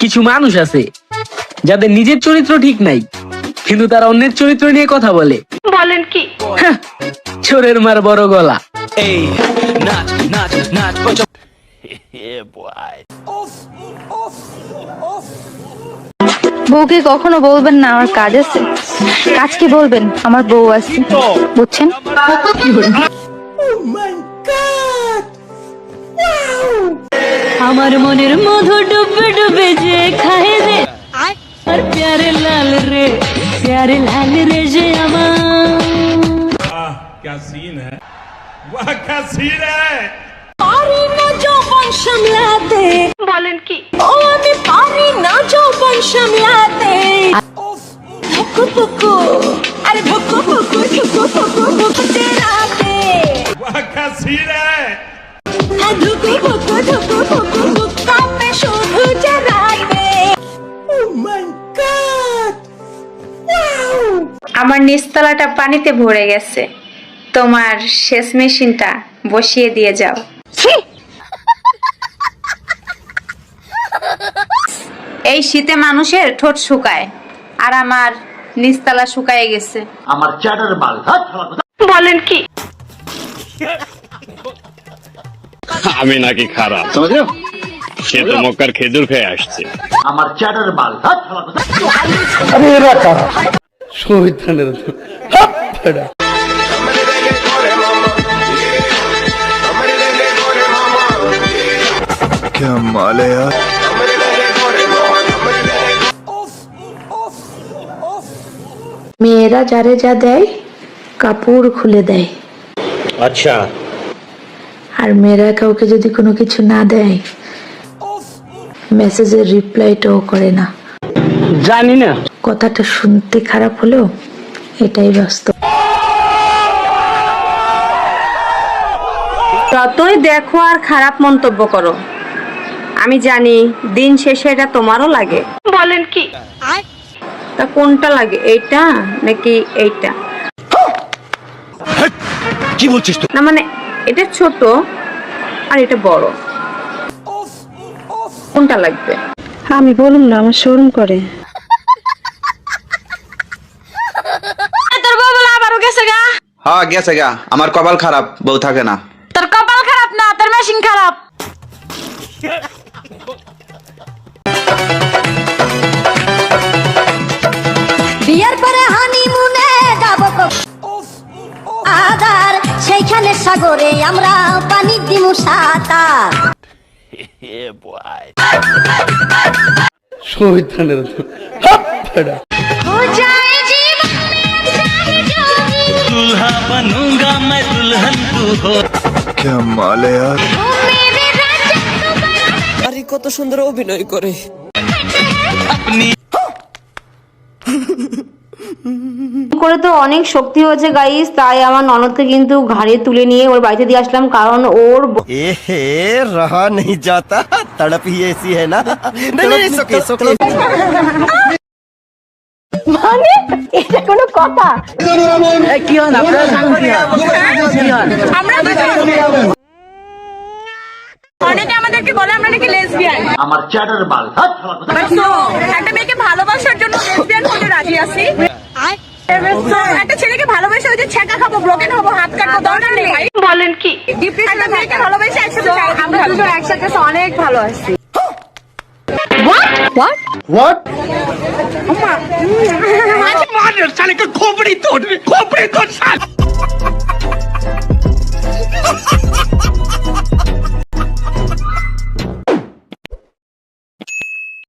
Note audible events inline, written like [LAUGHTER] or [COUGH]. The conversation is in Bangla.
কিছু মানুষ আছে যাদের নিজের চরিত্র ঠিক নাই কিন্তু তারা অন্যের চরিত্র নিয়ে কথা বলে। বলেন কি? হ্যাঁ, চোরের মার বড় গলা। এই বউকে কখনো বলবেন না আমার কাজ আছে। কাজকে বলবেন আমার বউ আছে। বুঝছেন? আমার মনের মধু ডুবে ডুবে যে খায় রে আর প্যারে লাল রে প্যারে লাল রে যে আমার क्या सीन है वाह क्या सीन है পারি না যৌবন সামলাতে বলেন কি ও আমি পারি না যৌবন সামলাতে ভুকু ভুকু আরে ভুকু ভুকু ভুকু ভুকু ভুকুতে রাতে वाह क्या सीन है আমার নিচতলাটা পানিতে ভরে গেছে। তোমার শেষ মেশিনটা বসিয়ে দিয়ে যাও। এই শীতে মানুষের ঠোঁট শুকায় আর আমার নিচতলা শুকায় গেছে। আমার চ্যাটার মাল হাত বলেন কি? আমি নাকি খারাপ। সে তো মক্কার খেজুর খেয়ে আসছে। আমার চ্যাটার মাল মেয়েরা যারে যা দেয় কাপড় খুলে দেয় আচ্ছা আর মেয়েরা কাউকে যদি কোনো কিছু না দেয় মেসেজের রিপ্লাইটাও করে না জানি না। কথাটা শুনতে খারাপ হলেও এটাই বাস্তব। যতই দেখো আর খারাপ মন্তব্য করো। আমি জানি দিন শেষে এটা তোমারও লাগে। বলেন কি? তা কোনটা লাগে এইটা নাকি এইটা? কি বলছিস তুই? না মানে এটা ছোট আর এটা বড়। কোনটা লাগবে? আমি বলুন না আমার শোরুম করে। তোর বউ বলে আবারও গেছে গা? হ্যাঁ গেছে গা। আমার কপাল খারাপ বউ থাকে না। তোর কপাল খারাপ না তোর মেশিন খারাপ। বিয়ার পরে হানিমুনে যাব আদার সেইখানে সাগরে আমরা পানি দিমু সাঁতার। [LAUGHS] हो जाए जीवन में चाहे जो क्या माल है यार हो मेरे राजा আরে কত সুন্দর অভিনয় করে করে তো অনেক শক্তি হয়েছে গাইস তাই আমার ননদকে কিন্তু ঘাড়ে তুলে নিয়ে ওর বাড়িতে দিয়ে আসলাম কারণ ওর এহে রহা নেই যাতা তড়প হি এসি হে না মানে এটা কোনো কথা? কি হন আপনারা হ্যাঁ? আমরা আমরা নাকি লেসবিয়ান আমার চ্যাটার বাল একটা মেয়েকে ভালোবাসার জন্য লেসবিয়ান হতে রাজি আছি। একটা ছেলেকে ভালোবেসে ওই যে ছেঁকা খাব ব্রোকেন হব হাত কাটবো আচ্ছা, দরকার নেই। আচ্ছা, আচ্ছা। বলেন কি? একটা মেয়েকে ভালোবেসে একসাথে আমরা দুজন একসাথে অনেক ভালো আছি। What? What? 엄마. 아니 말을 잘해 그 고분이 돈 고분이 돈 살.